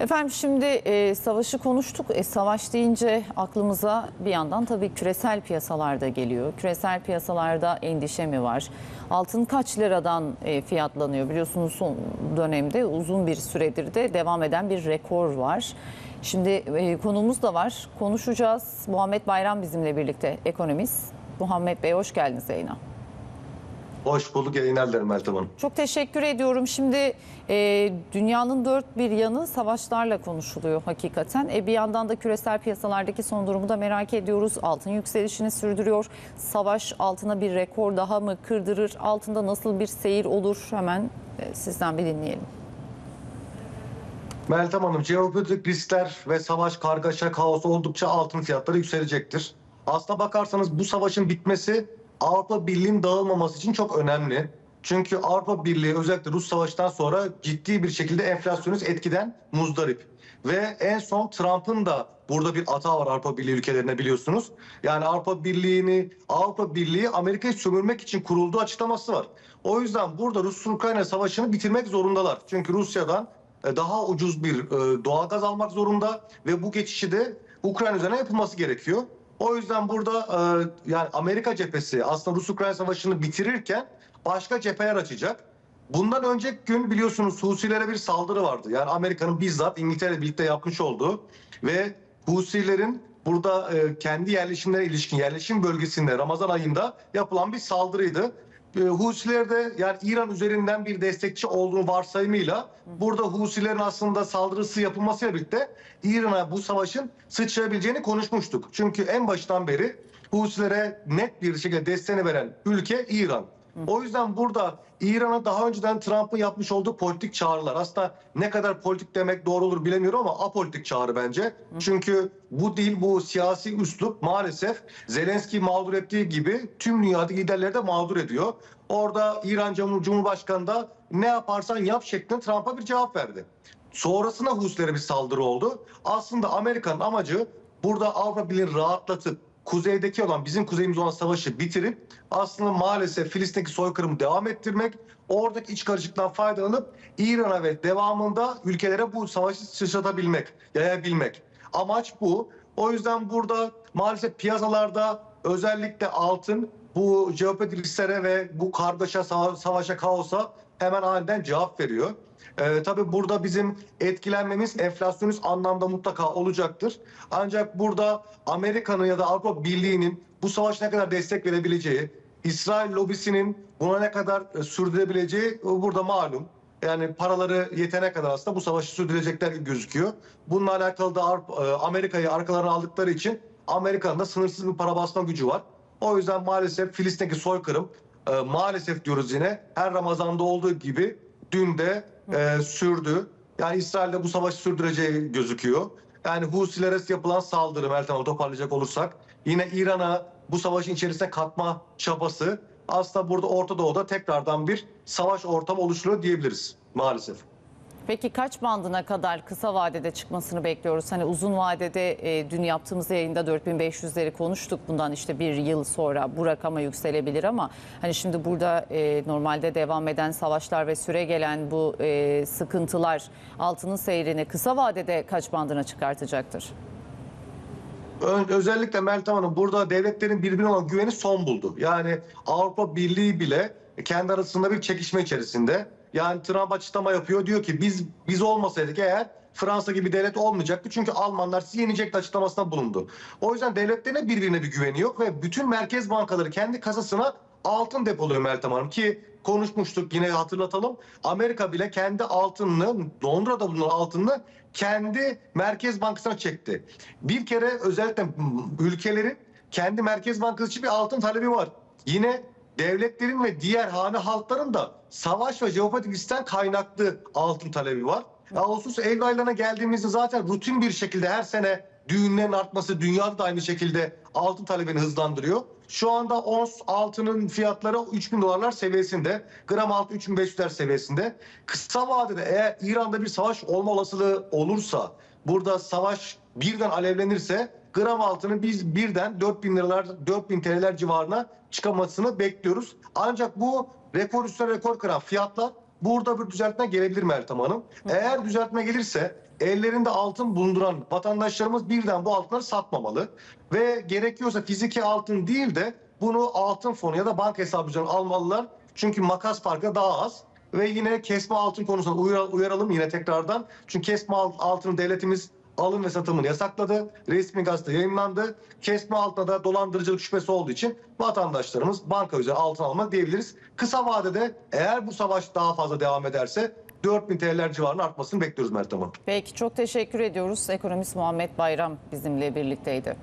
Efendim şimdi e, savaşı konuştuk. E, savaş deyince aklımıza bir yandan tabii küresel piyasalar da geliyor. Küresel piyasalarda endişe mi var? Altın kaç liradan e, fiyatlanıyor? Biliyorsunuz son dönemde uzun bir süredir de devam eden bir rekor var. Şimdi e, konuğumuz da var. Konuşacağız. Muhammed Bayram bizimle birlikte ekonomist. Muhammed Bey hoş geldiniz yayına. Hoş bulduk yayınlar dilerim Meltem Hanım. Çok teşekkür ediyorum. Şimdi e, dünyanın dört bir yanı savaşlarla konuşuluyor hakikaten. E, bir yandan da küresel piyasalardaki son durumu da merak ediyoruz. Altın yükselişini sürdürüyor. Savaş altına bir rekor daha mı kırdırır? Altında nasıl bir seyir olur? Hemen e, sizden bir dinleyelim. Meltem Hanım, jeopolitik riskler ve savaş, kargaşa, kaos oldukça altın fiyatları yükselecektir. Aslına bakarsanız bu savaşın bitmesi Avrupa Birliği'nin dağılmaması için çok önemli. Çünkü Avrupa Birliği özellikle Rus Savaşı'ndan sonra ciddi bir şekilde enflasyonist etkiden muzdarip. Ve en son Trump'ın da burada bir hata var Avrupa Birliği ülkelerine biliyorsunuz. Yani Avrupa Birliği'ni Avrupa Birliği Amerika'yı sömürmek için kurulduğu açıklaması var. O yüzden burada Rus-Ukrayna savaşını bitirmek zorundalar. Çünkü Rusya'dan e, daha ucuz bir e, doğalgaz almak zorunda ve bu geçişi de Ukrayna üzerine yapılması gerekiyor. O yüzden burada e, yani Amerika cephesi aslında Rus-Ukrayna savaşını bitirirken başka cepheler açacak. Bundan önceki gün biliyorsunuz Husilere bir saldırı vardı. Yani Amerika'nın bizzat İngiltere birlikte yapmış olduğu ve Husilerin burada e, kendi yerleşimlere ilişkin yerleşim bölgesinde Ramazan ayında yapılan bir saldırıydı. E, Husiler de yani İran üzerinden bir destekçi olduğunu varsayımıyla burada Husilerin aslında saldırısı yapılmasıyla birlikte İran'a bu savaşın sıçrayabileceğini konuşmuştuk. Çünkü en baştan beri Husilere net bir şekilde desteğini veren ülke İran. O yüzden burada İran'a daha önceden Trump'ın yapmış olduğu politik çağrılar aslında ne kadar politik demek doğru olur bilemiyorum ama apolitik çağrı bence. Çünkü bu dil bu siyasi üslup maalesef Zelenski mağdur ettiği gibi tüm dünyadaki liderleri de mağdur ediyor. Orada İran Cumhur- Cumhurbaşkanı da ne yaparsan yap şeklinde Trump'a bir cevap verdi. Sonrasında Husilere bir saldırı oldu. Aslında Amerika'nın amacı burada Avrupa Birliği'ni rahatlatıp kuzeydeki olan bizim kuzeyimiz olan savaşı bitirip aslında maalesef Filistin'deki soykırımı devam ettirmek, oradaki iç karışıklıktan faydalanıp İran'a ve devamında ülkelere bu savaşı sıçratabilmek, yayabilmek. Amaç bu. O yüzden burada maalesef piyasalarda özellikle altın bu jeopolitik ve bu kargaşa, sava- savaşa, kaosa hemen aniden cevap veriyor. Ee, tabii burada bizim etkilenmemiz enflasyonist anlamda mutlaka olacaktır. Ancak burada Amerika'nın ya da Avrupa Birliği'nin bu savaşa ne kadar destek verebileceği, İsrail lobisinin buna ne kadar e, sürdürebileceği e, burada malum. Yani paraları yetene kadar aslında bu savaşı sürdürecekler gibi gözüküyor. Bununla alakalı da e, Amerika'yı arkalarına aldıkları için Amerika'nın da sınırsız bir para basma gücü var. O yüzden maalesef Filistin'deki soykırım e, maalesef diyoruz yine her Ramazan'da olduğu gibi dün de e, sürdü. Yani İsrail'de bu savaşı sürdüreceği gözüküyor. Yani Husilere yapılan saldırı Meltem toparlayacak olursak yine İran'a bu savaşın içerisine katma çabası aslında burada Orta Doğu'da tekrardan bir savaş ortamı oluşturuyor diyebiliriz maalesef. Peki kaç bandına kadar kısa vadede çıkmasını bekliyoruz? Hani uzun vadede e, dün yaptığımız yayında 4500'leri konuştuk. Bundan işte bir yıl sonra bu rakama yükselebilir ama hani şimdi burada e, normalde devam eden savaşlar ve süre gelen bu e, sıkıntılar altının seyrini kısa vadede kaç bandına çıkartacaktır? Özellikle Meltem Hanım burada devletlerin birbirine olan güveni son buldu. Yani Avrupa Birliği bile kendi arasında bir çekişme içerisinde. Yani Trump açıklama yapıyor diyor ki biz biz olmasaydık eğer Fransa gibi devlet olmayacaktı. Çünkü Almanlar sizi yenecekti açıklamasında bulundu. O yüzden devletlerine birbirine bir güveni yok ve bütün merkez bankaları kendi kasasına altın depoluyor Meltem Hanım ki konuşmuştuk yine hatırlatalım. Amerika bile kendi altınını Londra'da bulunan altınını kendi merkez bankasına çekti. Bir kere özellikle ülkelerin kendi merkez bankası için bir altın talebi var. Yine devletlerin ve diğer hane halkların da savaş ve jeopolitik kaynaklı altın talebi var. Ağustos Eylül aylarına geldiğimizde zaten rutin bir şekilde her sene düğünlerin artması dünyada da aynı şekilde altın talebini hızlandırıyor. Şu anda ons altının fiyatları 3000 dolarlar seviyesinde. Gram altın 3500'ler seviyesinde. Kısa vadede eğer İran'da bir savaş olma olasılığı olursa, burada savaş birden alevlenirse gram altının biz birden 4000 liralar 4000 TL'ler civarına çıkamasını bekliyoruz. Ancak bu rekor üstüne rekor kıran fiyatlar burada bir düzeltme gelebilir Meltem Hanım. Eğer düzeltme gelirse ellerinde altın bulunduran vatandaşlarımız birden bu altınları satmamalı. Ve gerekiyorsa fiziki altın değil de bunu altın fonu ya da banka hesabı üzerinden almalılar. Çünkü makas farkı daha az. Ve yine kesme altın konusunda uyar- uyaralım yine tekrardan. Çünkü kesme alt- altını devletimiz alım ve satımını yasakladı. Resmi gazete yayınlandı. Kesme altına da dolandırıcılık şüphesi olduğu için vatandaşlarımız banka üzeri altın almak diyebiliriz. Kısa vadede eğer bu savaş daha fazla devam ederse 4000 TL'ler civarında artmasını bekliyoruz Meltem Hanım. Peki çok teşekkür ediyoruz. Ekonomist Muhammed Bayram bizimle birlikteydi.